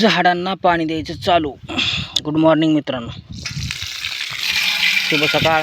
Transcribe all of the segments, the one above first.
झाडांना पाणी द्यायचं चालू. गुड मॉर्निंग मित्रांनो. शुभ सकाळ.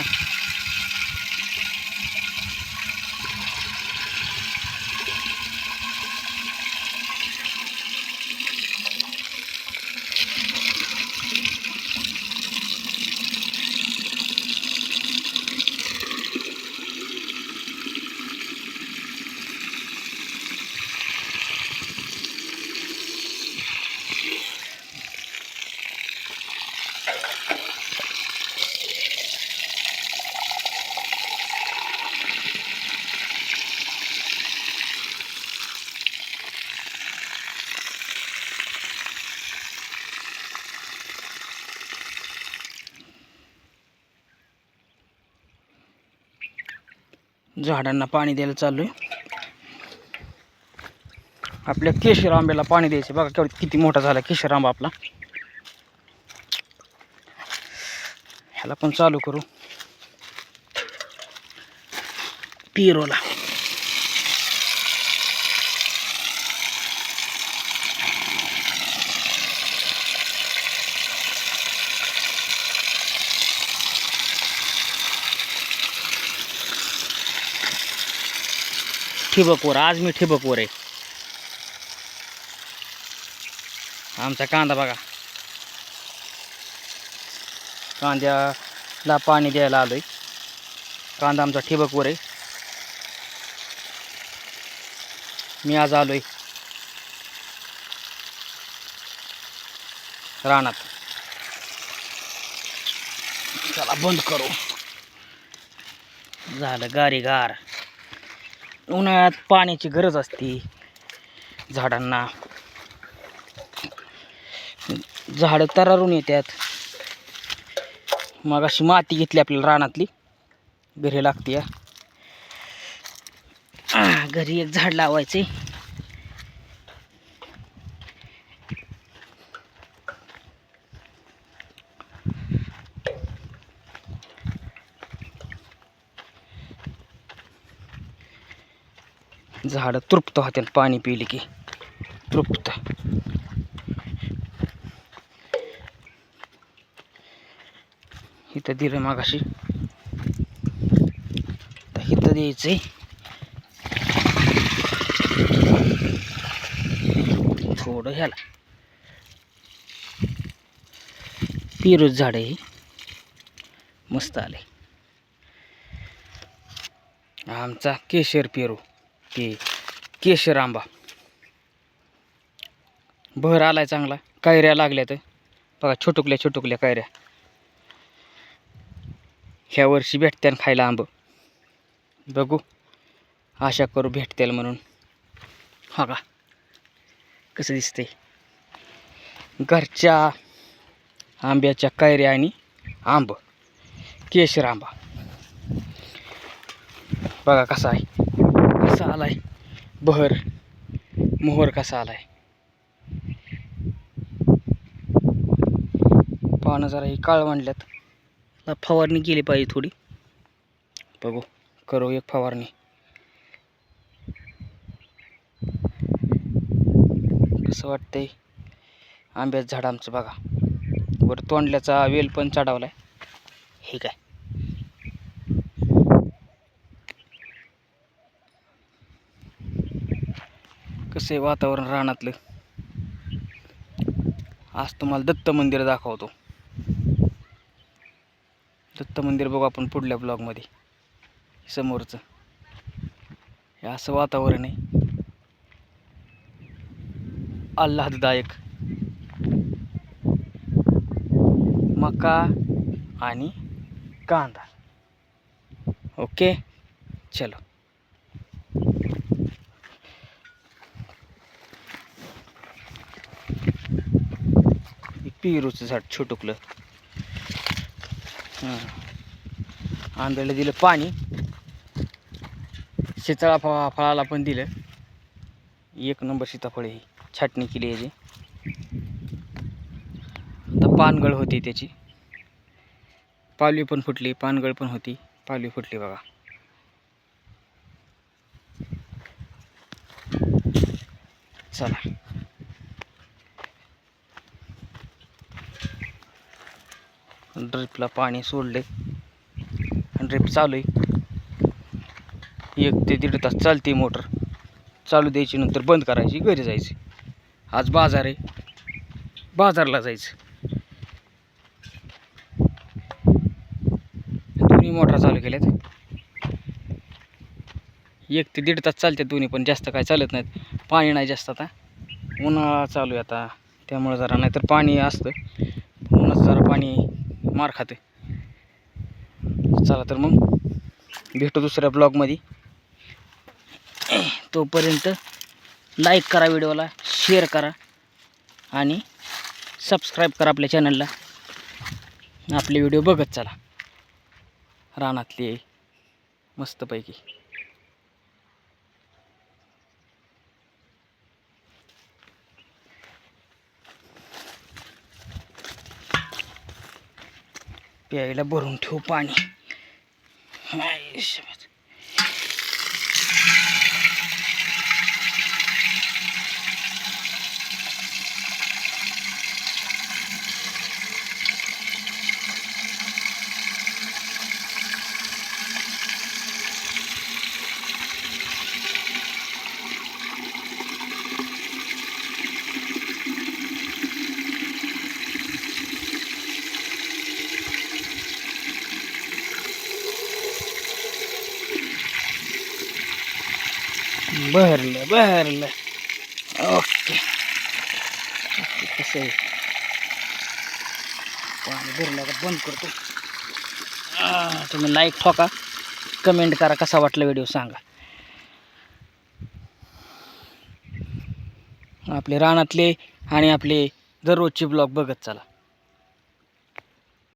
झाडांना पाणी द्यायला चालू आहे आपल्या केशर आंब्याला पाणी द्यायचं. बघा केवढा किती मोठा झाला केशर आंबा आपला. ह्याला पण चालू करू. पिरोला. ठिबकवर आज मी ठिबकवर आहे. आमचा कांदा बघा. कांद्याला पाणी द्यायला आलोय. कांदा आमचा ठिबकवर आहे. मी आज आलोय. रानात. चला बंद करू. झालं गारी गार उन्हाळ्यात पाण्याची गरज असते झाडांना. झाडं तरारून येतात मग अशी माती घेतली आपल्याला रानातली. घरी लागते या. घरी एक झाड लावायचे झाडं तृप्त होते पाणी पिली की. तृप्त. इथं दिलं मागाशी. तर इथं द्यायचंय. थोडं ह्याला. पिरूच झाड आहे हे. मस्त आले आमचा केशर पेरू. ते केशर आंबा. भर आलाय चांगला. कायऱ्या लागल्या तर बघा छोटुकल्या छोटुकल्या कैऱ्या. ह्या वर्षी भेटत्यान खायला आंब. बघू. आशा करू भेटतील म्हणून. हा का? कसं दिसतंय? घरच्या आंब्याच्या कैऱ्या आणि आंब. केशर आंबा. बघा कसा आहे. कसा आलाय? बहर मोहर कसा आलाय? पानं जरा हे काळ मांडल्यात फवारणी केली पाहिजे थोडी. बघू करू एक फवारणी. कसं वाटतंय? आंब्याचं झाड आमचं बघा. वर तोंडल्याचा वेल पण चढावलाय. हे काय? कसं आहे वातावरण रानातलं? आज तुम्हाला दत्त मंदिर दाखवतो. दत्त मंदिर बघू आपण पुढल्या ब्लॉगमध्ये समोरचं. हे असं वातावरण आहे. आल्हाददायक. मका आणि कांदा. ओके? चलो. पेरूचं झाड छोटुकलं. हां. आंब्याला दिलं पाणी. सीताळा फळा फळाला पण दिलं. एक नंबर सीताफळ ही. छाटणी केली याची. आता पानगळ होती त्याची. पालवी पण फुटली पानगळ पण होती. पालवी फुटली बघा. चला. ड्रिपला पाणी सोडले. ड्रिप चालू आहे. एक ते दीड तास चालते मोटर. चालू द्यायची नंतर बंद करायची घरी जायची. आज बाजार आहे. बाजारला जायचं. दोन्ही मोटर चालू केल्यात. एक ते दीड तास चालते दोन्ही पण जास्त काय चालत नाहीत. पाणी नाही जास्त आता. उन्हाळा चालू आहे आता. त्यामुळे जरा नाहीतर पाणी असतं. उन्हाचं जरा पाणी मार खाते चला तर मग भेटू दुसऱ्या ब्लॉगमध्ये तोपर्यंत लाईक करा व्हिडिओला शेअर करा आणि सबस्क्राईब करा आपल्या चॅनलला आपले व्हिडिओ बघत चला. रानातले मस्तपैकी. प्यायला भरून ठेवू पाणी. बरलं बरलं भरलं भरलं. ओके. कसं आहे? पाणी भरलं का बंद करतो. तुम्ही लाईक ठोका. कमेंट करा कसा वाटला व्हिडिओ सांगा. आपले रानातले आणि आपले दररोजचे ब्लॉग बघत चला.